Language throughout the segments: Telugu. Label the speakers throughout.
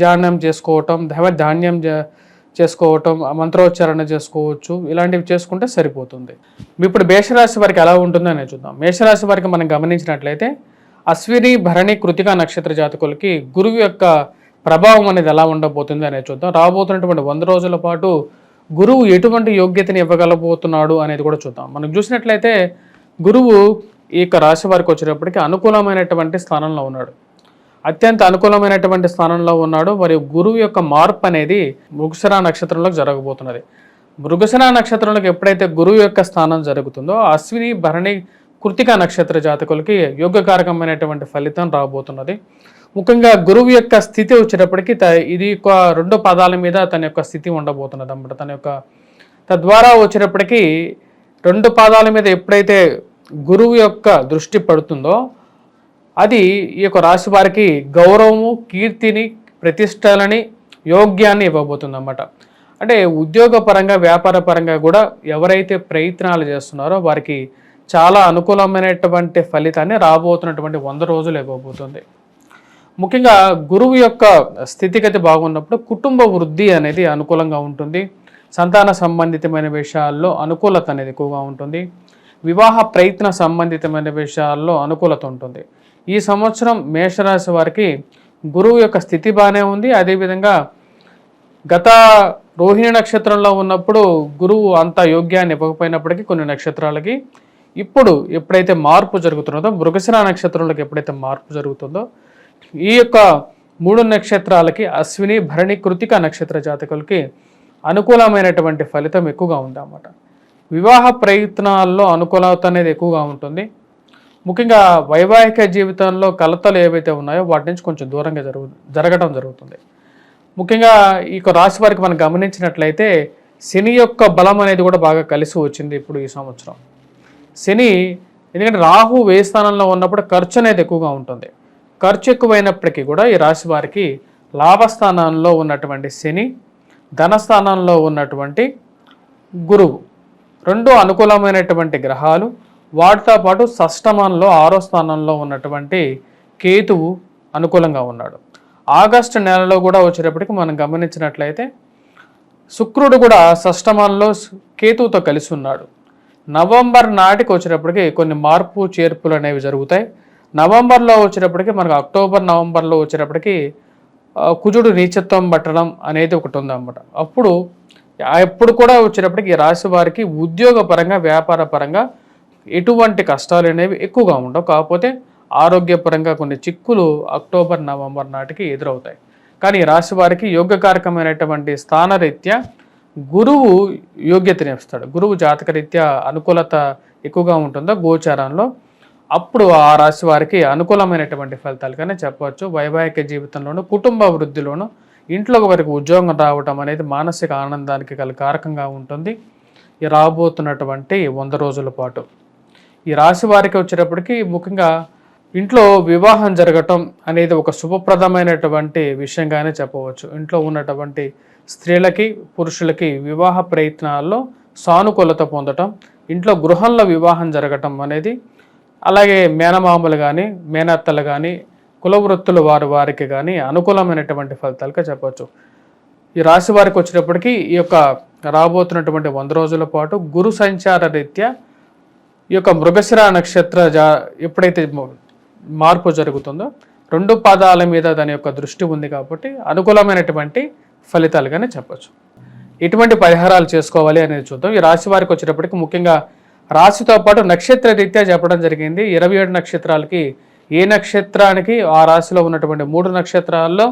Speaker 1: ధ్యానం చేసుకోవటం దైవ ధాన్యం చేసుకోవటం మంత్రోచ్చారణ చేసుకోవచ్చు. ఇలాంటివి చేసుకుంటే సరిపోతుంది. ఇప్పుడు మేషరాశి వారికి ఎలా ఉంటుందో అనేది చూద్దాం. మేషరాశి వారికి మనం గమనించినట్లయితే అశ్విని భరణి కృతిక నక్షత్ర జాతకులకి గురువు యొక్క ప్రభావం అనేది ఎలా ఉండబోతుంది అనేది చూద్దాం. రాబోతున్నటువంటి వంద రోజుల పాటు గురువు ఎటువంటి యోగ్యతని ఇవ్వగలబోతున్నాడు అనేది కూడా చూద్దాం. మనం చూసినట్లయితే గురువు ఈ యొక్క రాశి వారికి వచ్చినప్పటికీ అనుకూలమైనటువంటి స్థానంలో ఉన్నాడు. అత్యంత అనుకూలమైనటువంటి స్థానంలో ఉన్నాడు. మరియు గురువు యొక్క మార్పు అనేది మృగశిర నక్షత్రంలోకి జరగబోతున్నది. మృగశిర నక్షత్రంలోకి ఎప్పుడైతే గురువు యొక్క స్థానం జరుగుతుందో అశ్విని భరణి కృతిక నక్షత్ర జాతకులకి యోగకారకమైనటువంటి ఫలితం రాబోతున్నది. ముఖ్యంగా గురువు యొక్క స్థితి వచ్చేటప్పటికి త- ఇది ఒక రెండు పదాల మీద తన యొక్క స్థితి ఉండబోతున్నది అన్నమాట తన యొక్క తద్వారా వచ్చేటప్పటికి రెండు పాదాల మీద ఎప్పుడైతే గురువు యొక్క దృష్టి పడుతుందో అది ఈ యొక్క రాశి వారికి గౌరవము కీర్తిని ప్రతిష్టలని యోగ్యాన్ని ఇవ్వబోతుంది అన్నమాట అంటే ఉద్యోగపరంగా వ్యాపార పరంగా కూడా ఎవరైతే ప్రయత్నాలు చేస్తున్నారో వారికి చాలా అనుకూలమైనటువంటి ఫలితాన్ని రాబోతున్నటువంటి వంద రోజులు ఇవ్వబోతుంది. ముఖ్యంగా గురువు యొక్క స్థితిగతి బాగున్నప్పుడు కుటుంబ వృద్ధి అనేది అనుకూలంగా ఉంటుంది. సంతాన సంబంధితమైన విషయాల్లో అనుకూలత అనేది ఎక్కువగా ఉంటుంది. వివాహ ప్రయత్న సంబంధితమైన విషయాల్లో అనుకూలత ఉంటుంది. ఈ సంవత్సరం మేషరాశి వారికి గురువు యొక్క స్థితి బాగానే ఉంది. అదేవిధంగా గత రోహిణి నక్షత్రంలో ఉన్నప్పుడు గురువు అంత యోగ్యాన్ని ఇవ్వకపోయినప్పటికీ కొన్ని నక్షత్రాలకి ఇప్పుడు ఎప్పుడైతే మార్పు జరుగుతున్నదో మృగశిర నక్షత్రంలోకి ఎప్పుడైతే మార్పు జరుగుతుందో ఈ యొక్క మూడు నక్షత్రాలకి అశ్విని భరణి కృతిక నక్షత్ర జాతకులకి అనుకూలమైనటువంటి ఫలితం ఎక్కువగా ఉందన్నమాట. వివాహ ప్రయత్నాల్లో అనుకూలత అనేది ఎక్కువగా ఉంటుంది. ముఖ్యంగా వైవాహిక జీవితంలో కలతలు ఏవైతే ఉన్నాయో వాటి నుంచి కొంచెం దూరంగా జరుగు జరగడం జరుగుతుంది. ముఖ్యంగా ఈ యొక్క రాశి వారికి మనం గమనించినట్లయితే శని యొక్క బలం అనేది కూడా బాగా కలిసి వచ్చింది ఇప్పుడు ఈ సంవత్సరం. శని ఎందుకంటే రాహు వే స్థానంలో ఉన్నప్పుడు ఖర్చు అనేది ఎక్కువగా ఉంటుంది. ఖర్చు ఎక్కువైనప్పటికీ కూడా ఈ రాశి వారికి లాభస్థానంలో ఉన్నటువంటి శని ధనస్థానంలో ఉన్నటువంటి గురువు రెండు అనుకూలమైనటువంటి గ్రహాలు వాటితో పాటు షష్టమంలో ఆరో స్థానంలో ఉన్నటువంటి కేతువు అనుకూలంగా ఉన్నాడు. ఆగస్టు నెలలో కూడా వచ్చేటప్పటికి మనం గమనించినట్లయితే శుక్రుడు కూడా షష్టమంలో కేతువుతో కలిసి ఉన్నాడు. నవంబర్ నాటికి వచ్చేటప్పటికి కొన్ని మార్పు చేర్పులు అనేవి జరుగుతాయి. నవంబర్లో వచ్చేటప్పటికి మనకు అక్టోబర్ నవంబర్లో వచ్చేటప్పటికి కుజుడు నీచత్వం పట్టడం అనేది ఒకటి ఉందన్నమాట. అప్పుడు ఎప్పుడు కూడా వచ్చేటప్పటికి ఈ రాశి వారికి ఉద్యోగపరంగా వ్యాపార పరంగా ఎటువంటి కష్టాలు అనేవి ఎక్కువగా ఉండవు. కాకపోతే ఆరోగ్యపరంగా కొన్ని చిక్కులు అక్టోబర్ నవంబర్ నాటికి ఎదురవుతాయి. కానీ ఈ రాశి వారికి యోగ్యకారకమైనటువంటి స్థానరీత్యా గురువు యోగ్యతని ఇస్తాడు. గురువు జాతకరీత్యా అనుకూలత ఎక్కువగా ఉంటుందో? గోచారంలో అప్పుడు ఆ రాశి వారికి అనుకూలమైనటువంటి ఫలితాలుగానే చెప్పవచ్చు. వైవాహిక జీవితంలోనూ కుటుంబ వృద్ధిలోనూ ఇంట్లో ఒకరికి ఉద్యోగం రావటం అనేది మానసిక ఆనందానికి గల కారకంగా ఉంటుంది. రాబోతున్నటువంటి వంద రోజుల పాటు ఈ రాశి వారికి వచ్చేటప్పటికి ముఖ్యంగా ఇంట్లో వివాహం జరగటం అనేది ఒక శుభప్రదమైనటువంటి విషయంగానే చెప్పవచ్చు. ఇంట్లో ఉన్నటువంటి స్త్రీలకి పురుషులకి వివాహ ప్రయత్నాల్లో సానుకూలత పొందటం ఇంట్లో గృహంలో వివాహం జరగటం అనేది అలాగే మేనమామలు కానీ మేనత్తలు కానీ కులవృత్తులు వారి వారికి కానీ అనుకూలమైనటువంటి ఫలితాలుగా చెప్పవచ్చు. ఈ రాశి వారికి వచ్చేటప్పటికి ఈ యొక్క రాబోతున్నటువంటి వంద రోజుల పాటు గురు సంచార రీత్యా ఈ యొక్క మృగశిర నక్షత్ర జా ఎప్పుడైతే మార్పు జరుగుతుందో రెండు పాదాల మీద దాని యొక్క దృష్టి ఉంది కాబట్టి అనుకూలమైనటువంటి ఫలితాలుగానే చెప్పచ్చు. ఎటువంటి పరిహారాలు చేసుకోవాలి అనేది చూద్దాం. ఈ రాశి వారికి వచ్చేటప్పటికి ముఖ్యంగా రాశితో పాటు నక్షత్ర రీత్యా చెప్పడం జరిగింది. ఇరవై ఏడు నక్షత్రాలకి ఏ నక్షత్రానికి ఆ రాశిలో ఉన్నటువంటి మూడు నక్షత్రాల్లో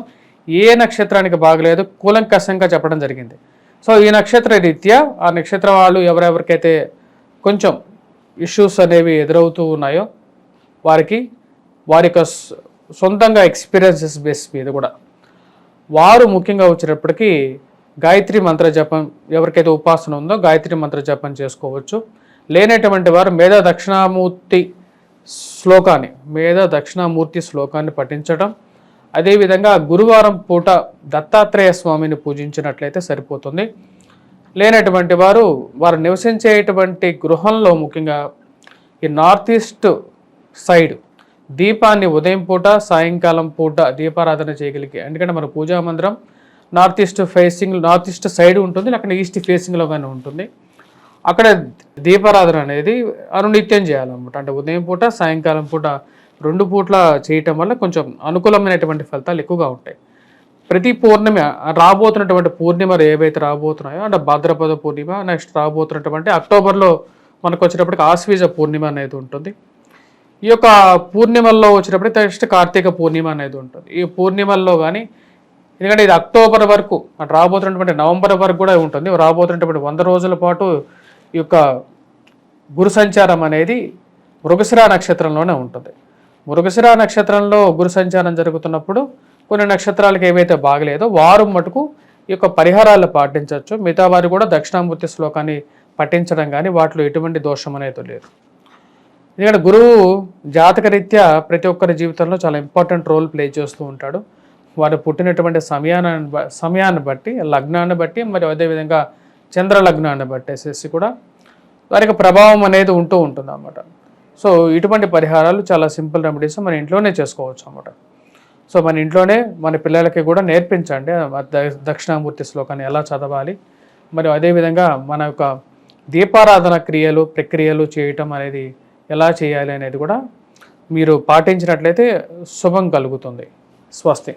Speaker 1: ఏ నక్షత్రానికి బాగలేదు కూలంకషంగా చెప్పడం జరిగింది. సో ఈ నక్షత్ర రీత్యా ఆ నక్షత్ర వాళ్ళు ఎవరెవరికైతే కొంచెం ఇష్యూస్ అనేవి ఎదురవుతూ ఉన్నాయో వారికి వారి యొక్క సొంతంగా ఎక్స్పీరియన్సెస్ బేస్ మీద కూడా. వారు ముఖ్యంగా వచ్చినప్పటికీ గాయత్రి మంత్ర జపం ఎవరికైతే ఉపాసన ఉందో గాయత్రి మంత్ర జపం చేసుకోవచ్చు. లేనటువంటి వారు మేధా దక్షిణామూర్తి శ్లోకాన్ని మేధ దక్షిణామూర్తి శ్లోకాన్ని పఠించడం అదేవిధంగా గురువారం పూట దత్తాత్రేయ స్వామిని పూజించినట్లయితే సరిపోతుంది. లేనటువంటి వారు వారు నివసించేటువంటి గృహంలో ముఖ్యంగా ఈ నార్త్ ఈస్ట్ సైడ్ దీపాన్ని ఉదయం పూట సాయంకాలం పూట దీపారాధన చేయగలిగి ఎందుకంటే మన పూజా మందిరం north east facing north east side ఉంటుంది అక్కడ ఈస్ట్ ఫేసింగ్లో కానీ ఉంటుంది. అక్కడ దీపారాధన అనేది అనునిత్యం చేయాలన్నమాట. అంటే ఉదయం పూట సాయంకాలం పూట రెండు పూట్ల చేయటం వల్ల కొంచెం అనుకూలమైనటువంటి ఫలితాలు ఎక్కువగా ఉంటాయి. ప్రతి పూర్ణిమ రాబోతున్నటువంటి పూర్ణిమలు ఏవైతే రాబోతున్నాయో అంటే భాద్రపద పూర్ణిమ నెక్స్ట్ రాబోతున్నటువంటి అక్టోబర్లో మనకు వచ్చేటప్పటికి ఆశ్వీజ పూర్ణిమ అనేది ఉంటుంది. ఈ యొక్క పూర్ణిమల్లో వచ్చినప్పుడు నెక్స్ట్ కార్తీక పూర్ణిమ అనేది ఉంటుంది. ఈ పూర్ణిమల్లో కానీ ఎందుకంటే ఇది అక్టోబర్ వరకు అంటే రాబోతున్నటువంటి నవంబర్ వరకు కూడా ఉంటుంది. రాబోతున్నటువంటి వంద రోజుల పాటు ఈ యొక్క గురు సంచారం అనేది మృగశిరా నక్షత్రంలోనే ఉంటుంది. మృగశిరా నక్షత్రంలో గురు సంచారం జరుగుతున్నప్పుడు కొన్ని నక్షత్రాలకు ఏవైతే బాగలేదో వారు మటుకు ఈ యొక్క పరిహారాలు పాటించవచ్చు. మిగతా వారు కూడా దక్షిణామూర్తి శ్లోకాన్ని పఠించడం కానీ వాటిలో ఎటువంటి దోషం అనేది లేదు. ఎందుకంటే గురువు జాతకరీత్యా ప్రతి ఒక్కరి జీవితంలో చాలా ఇంపార్టెంట్ రోల్ ప్లే చేస్తూ ఉంటాడు. వారు పుట్టినటువంటి సమయాన్ని బ- సమయాన్ని బట్టి లగ్నాన్ని బట్టి మరి అదేవిధంగా చంద్ర లగ్నాన్ని బట్టేసేసి కూడా వారికి ప్రభావం అనేది ఉంటూ ఉంటుంది అన్నమాట సో ఇటువంటి పరిహారాలు చాలా సింపుల్ రెమెడీస్ మన ఇంట్లోనే చేసుకోవచ్చు అన్నమాట. సో మన ఇంట్లోనే మన పిల్లలకి కూడా నేర్పించండి. ద- దక్షిణామూర్తి శ్లోకాన్ని ఎలా చదవాలి? మరియు అదేవిధంగా మన యొక్క దీపారాధన క్రియలు ప్రక్రియలు చేయటం అనేది ఎలా చేయాలి అనేది కూడా మీరు పాటించినట్లయితే శుభం కలుగుతుంది. స్వస్తి.